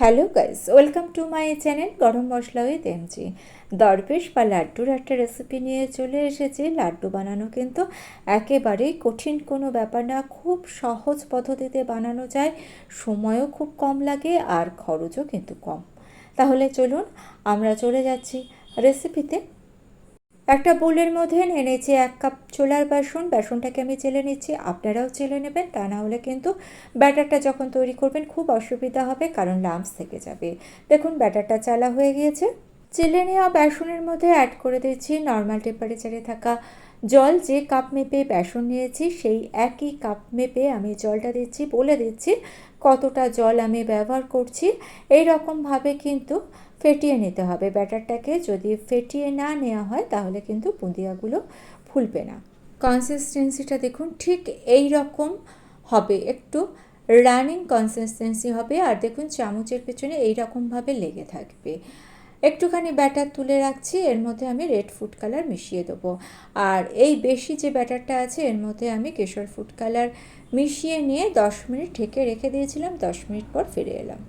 Hello guys welcome to my channel garam masala with MG দরবেশ বা লাড্ডুর একটা recipe নিয়ে চলে এসেছি। লাড্ডু বানানো কিন্তু একেবারেই কঠিন কোনো ব্যাপার না, খুব সহজ পদ্ধতিতে বানানো যায়। সময়ও খুব কম লাগে আর খরচও কিন্তু কম। তাহলে চলুন, আমরা চলে যাচ্ছি রেসিপিতে একটা বোলের মধ্যে নিয়ে এক কাপ ছোলার বেসন, বেসনটাকে আমি চেলে নিচ্ছি। আপনারাও চেলে নেবেন, তা না হলে কিন্তু ব্যাটারটা যখন তৈরি করবেন খুব অসুবিধা হবে, কারণ লাম্পস থেকে যাবে। দেখুন, ব্যাটারটা চালা হয়ে গিয়েছে। চেলে নেওয়া বেসনের মধ্যে অ্যাড করে দিচ্ছি নর্মাল টেম্পারেচারে থাকা জল। যে কাপ মেপে বেসন নিয়েছি, সেই একই কাপ মেপে আমি জলটা দিচ্ছি, বলে দিচ্ছি কতটা জল আমি ব্যবহার করছি। এই রকমভাবে কিন্তু ফেটিয়ে নিতে হবে। ব্যাটারটাকে যদি ফেটিয়ে না নেওয়া হয়, তাহলে কিন্তু বুঁদিয়াগুলো ফুলবে না। কনসিস্টেন্সিটা দেখুন, ঠিক এই রকম হবে। একটু রানিং কনসিস্টেন্সি হবে আর দেখুন চামচের পেছনে এই রকমভাবে লেগে থাকবে। একটুখানি ব্যাটার তুলে রাখছি, এর মধ্যে আমি রেড ফুড কালার মিশিয়ে দেবো। আর এই বেশি যে ব্যাটারটা আছে, এর মধ্যে আমি কেশর ফুড কালার মিশিয়ে নিয়ে দশ মিনিট ঢেকে রেখে দিয়েছিলাম, দশ মিনিট পর ফিরে এলাম।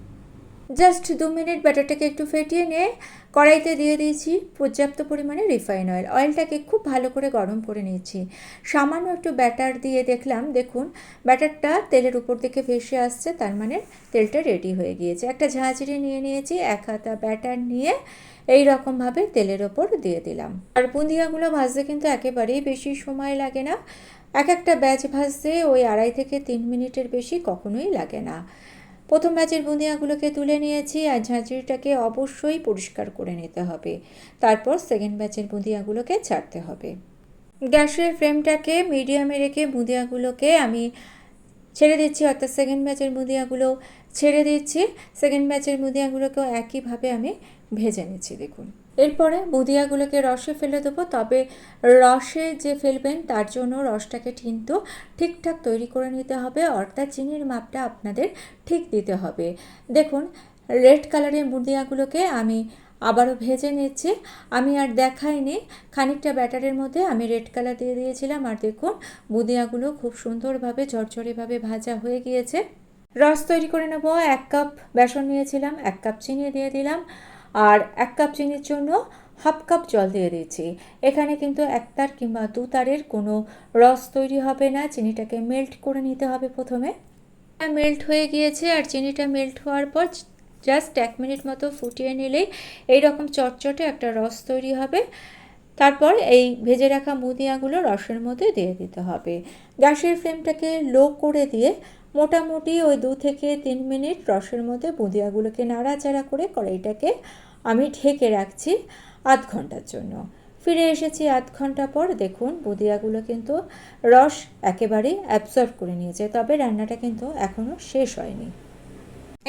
জাস্ট দু মিনিট ব্যাটারটাকে একটু ফেটিয়ে নিয়ে কড়াইতে দিয়ে দিয়েছি পর্যাপ্ত পরিমাণে রিফাইন অয়েল। অয়েলটাকে খুব ভালো করে গরম করে নিয়েছি। সামান্য একটু ব্যাটার দিয়ে দেখলাম, দেখুন, ব্যাটারটা তেলের উপর থেকে ভেসে আসছে, তার মানে তেলটা রেডি হয়ে গিয়েছে। একটা ঝাঁঝরি নিয়ে নিয়েছি, এক হাতা ব্যাটার নিয়ে এই রকমভাবে তেলের ওপর দিয়ে দিলাম। আর বুন্দিয়াগুলো ভাজতে কিন্তু একেবারেই বেশি সময় লাগে না। এক একটা ব্যাচ ভাজতে ওই আড়াই থেকে তিন মিনিটের বেশি কখনোই লাগে না। প্রথম ব্যাচের বুঁদিয়াগুলোকে তুলে নিয়েছি আর ঝাঁঝরিটাকে অবশ্যই পরিষ্কার করে নিতে হবে। তারপর সেকেন্ড ব্যাচের বুঁদিয়াগুলোকে ছাড়তে হবে। গ্যাসের ফ্রেমটাকে মিডিয়ামে রেখে বুঁদিয়াগুলোকে আমি ছেড়ে দিচ্ছি, অর্থাৎ সেকেন্ড ব্যাচের মুদিয়াগুলো ছেড়ে দিচ্ছি। সেকেন্ড ব্যাচের মুদিয়াগুলোকেও একইভাবে আমি ভেজে নিচ্ছি, দেখুন। এরপরে বুদিয়াগুলোকে রসে ফেলে দেবো, তবে রসে যে ফেলবেন, তার জন্য রসটাকে কিন্তু ঠিকঠাক তৈরি করে নিতে হবে। অর্থাৎ চিনির মাপটা আপনাদের ঠিক দিতে হবে। দেখুন রেড কালারের বুদিয়াগুলোকে আমি আবারও ভেজে নিচ্ছি। আমি আর দেখাইনি, খানিকটা ব্যাটারের মধ্যে আমি রেড কালার দিয়ে দিয়েছিলাম। আর দেখুন বুদিয়াগুলো খুব সুন্দরভাবে ঝরঝরেভাবে ভাজা হয়ে গিয়েছে। রস তৈরি করে নেব, এক কাপ বেসন নিয়েছিলাম, এক কাপ চিনি দিয়ে দিলাম আর এক কাপ চিনির জন্য হাফ কাপ জল দিয়ে দিয়েছি। এখানে কিন্তু এক তার কিংবা দু তারের কোনো রস তৈরি হবে না, চিনিটাকে মেল্ট করে নিতে হবে প্রথমে। মেল্ট হয়ে গিয়েছে আর চিনিটা মেল্ট হওয়ার পর জাস্ট এক মিনিট মতো ফুটিয়ে নিলেই এই রকম চটচটে একটা রস তৈরি হবে। তারপর এই ভেজে রাখা মুদিয়াগুলো রসের মধ্যে দিয়ে দিতে হবে। গ্যাসের ফ্লেমটাকে লো করে দিয়ে মোটামুটি ওই দু থেকে তিন মিনিট রসের মধ্যে বুঁদিয়াগুলোকে নাড়াচাড়া করে কড়াইটাকে আমি ঢেকে রাখছি আধ ঘণ্টার জন্য। ফিরে এসেছি আধ ঘণ্টা পর দেখুন বুঁদিয়াগুলো কিন্তু রস একেবারেই অ্যাবজর্ব করে নিয়েছে, তবে রান্নাটা কিন্তু এখনও শেষ হয়নি।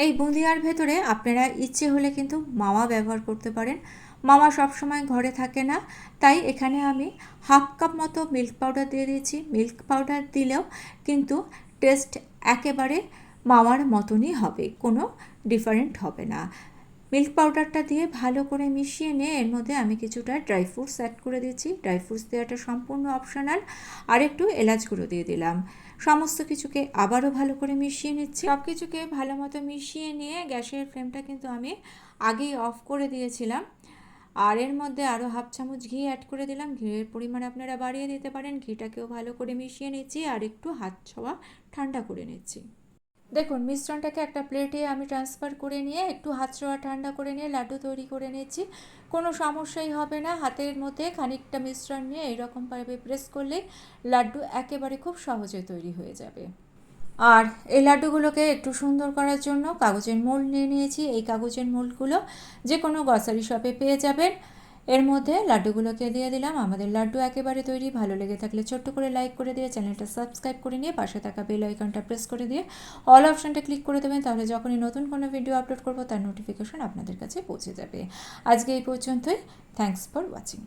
এই বুঁদিয়ার ভেতরে আপনারা ইচ্ছে হলে কিন্তু মাওয়া ব্যবহার করতে পারেন। মামা সবসময় ঘরে থাকে না, তাই এখানে আমি হাফ কাপ মতো মিল্ক পাউডার দিয়ে দিয়েছি। মিল্ক পাউডার দিলেও কিন্তু টেস্ট একেবারে মাওয়ার মতনই হবে, কোনো ডিফারেন্ট হবে না। মিল্ক পাউডারটা দিয়ে ভালো করে মিশিয়ে নিয়ে এর মধ্যে আমি কিছুটা ড্রাই ফ্রুটস অ্যাড করে দিচ্ছি ড্রাই ফ্রুটস দেওয়াটা সম্পূর্ণ অপশনাল আর একটু এলাচ গুঁড়ো দিয়ে দিলাম। সমস্ত কিছুকে আবারও ভালো করে মিশিয়ে নিচ্ছি। সব কিছুকে ভালো মতো মিশিয়ে নিয়ে গ্যাসের ফ্লেমটা কিন্তু আমি আগেই অফ করে দিয়েছিলাম। আর এর মধ্যে আরও হাফ চামচ ঘি অ্যাড করে দিলাম। ঘিয়ের পরিমাণ আপনারা বাড়িয়ে দিতে পারেন। ঘিটাকেও ভালো করে মিশিয়ে নিচ্ছি আর একটু হাত ছোঁয়া ঠান্ডা করে নিচ্ছি। দেখুন, মিশ্রণটাকে একটা প্লেটে আমি ট্রান্সফার করে নিয়ে একটু হাত ছোঁয়া ঠান্ডা করে নিয়ে লাড্ডু তৈরি করে নিচ্ছি। কোনো সমস্যাই হবে না। হাতের মধ্যে খানিকটা মিশ্রণ নিয়ে এইরকমভাবে প্রেস করলে লাড্ডু একেবারে খুব সহজে তৈরি হয়ে যাবে। আর এই লাড্ডুগুলোকে একটু সুন্দর করার জন্য কাগজের মোল্ড নিয়ে নিয়েছি। এই কাগজের মোল্ডগুলো যে কোনো গ্রসারি শপে পেয়ে যাবেন। এর মধ্যে লাড্ডুগুলোকে দিয়ে দিলাম। আমাদের লাড্ডু একেবারে তৈরি। ভালো লেগে থাকলে ছোট্ট করে লাইক করে দিয়ে চ্যানেলটা সাবস্ক্রাইব করে নিয়ে পাশে থাকা বেল আইকনটা প্রেস করে দিয়ে অল অপশানটা ক্লিক করে দেবেন। তাহলে যখনই নতুন কোনো ভিডিও আপলোড করব, তার নোটিফিকেশন আপনাদের কাছে পৌঁছে যাবে। আজকে এই পর্যন্তই। Thanks for watching